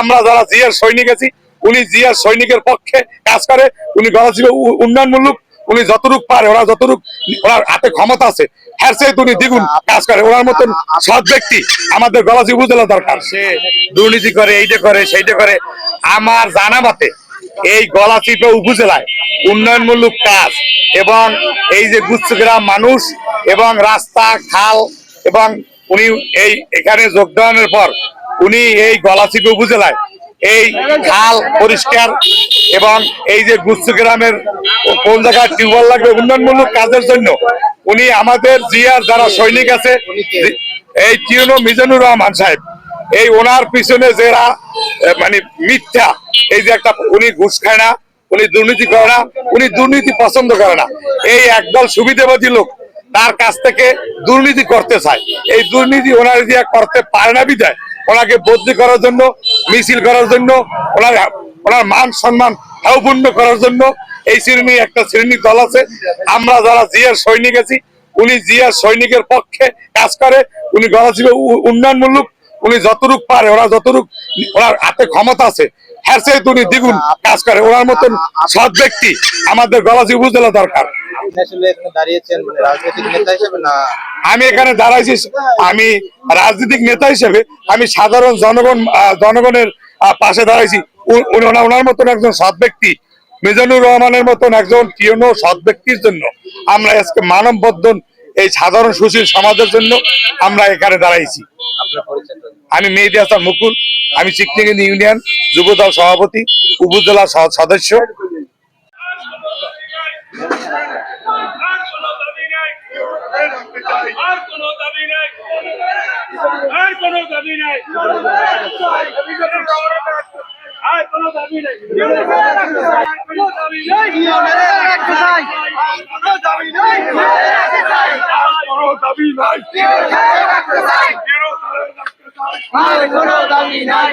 আমরা যারা জিয়ার সৈনিক আছি, উনি জিয়ার সৈনিকের পক্ষে কাজ করে, উনি উন্নয়নমূলক, উনি যতটুক পারে ওরা যতটুক, ওনার হাতে ক্ষমতা আছে আমার জানা মতে এই উপজেলায় কাজ এবং এই যে মানুষ এবং রাস্তা, খাল এবং উনি এই এখানে যোগদানের পর উনি এই গলাচিপা উপজেলায় এই খাল পরিষ্কার এবং এই যে গুচ্ছ গ্রামের কোন জায়গায় টিউবওয়েল লাগবে, উন্নয়নমূলক কাজের জন্য উনি আমাদের জিয়ার যারা সৈনিক আছে, এই টিউনো মিজানুর রহমান সাহেব, এই ওনার পিছনে যারা মানে মিথ্যা, এই যে একটা উনি ঘুষ খায় না, উনি দুর্নীতি করে না, উনি দুর্নীতি পছন্দ করে না। এই একদল সুবিধাবাদী লোক তার কাছ থেকে দুর্নীতি করতে চায়। এই দুর্নীতি ওনার দিয়ে করতে পারে না বিদায় ওনাকে বদলি করার জন্য মিছিল করার জন্য ওনার ওনার মান সম্মান হাউপূর্ণ করার জন্য এই শ্রেণি একটা শ্রেণি দল আছে। আমরা যারা জিয়ার সৈনিক আছি উনি জিয়ার সৈনিকের পক্ষে কাজ করে উনি গণজীবী উন্নয়নমূলক উনি যতটুক পারে ওরা যতটুক ওনার হাতে ক্ষমতা আছে হ্যাঁ সে উনি দ্বিগুণ কাজ করে। ওনার মতন সৎ ব্যক্তি আমাদের গলাজীবী উপজেলা দরকার। আপনি আসলে এখানে দাঁড়িয়েছেন মানে রাজনৈতিক নেতা হিসেবে না? আমি এখানে দাঁড়াইছি আমি রাজনৈতিক নেতা হিসেবে আমি সাধারণ জনগণ জনগণের পাশে দাঁড়াইছি। ওনার মতন একজন সৎ ব্যক্তি মিজানুর রহমানের মতন একজন কিয়নো সৎ ব্যক্তির জন্য। আমরা আজকে মানব বন্ধন এই সাধারণ সুশীল সমাজের জন্য আমরা এখানে দাঁড়াইছি। আমি মেহেদি হাসান মুকুল আমি চিকনিগিন ইউনিয়ন যুবদল সভাপতি উপজেলা সদস্য আর কোনো দাবি নাই আর কোনো দাবি নাই। আর কোনো দাবি নাই। আর কোনো দাবি নাই। কোনো দাবি নাই কোনো দাবি নাই কোনো দাবি নাই কোনো দাবি নাই।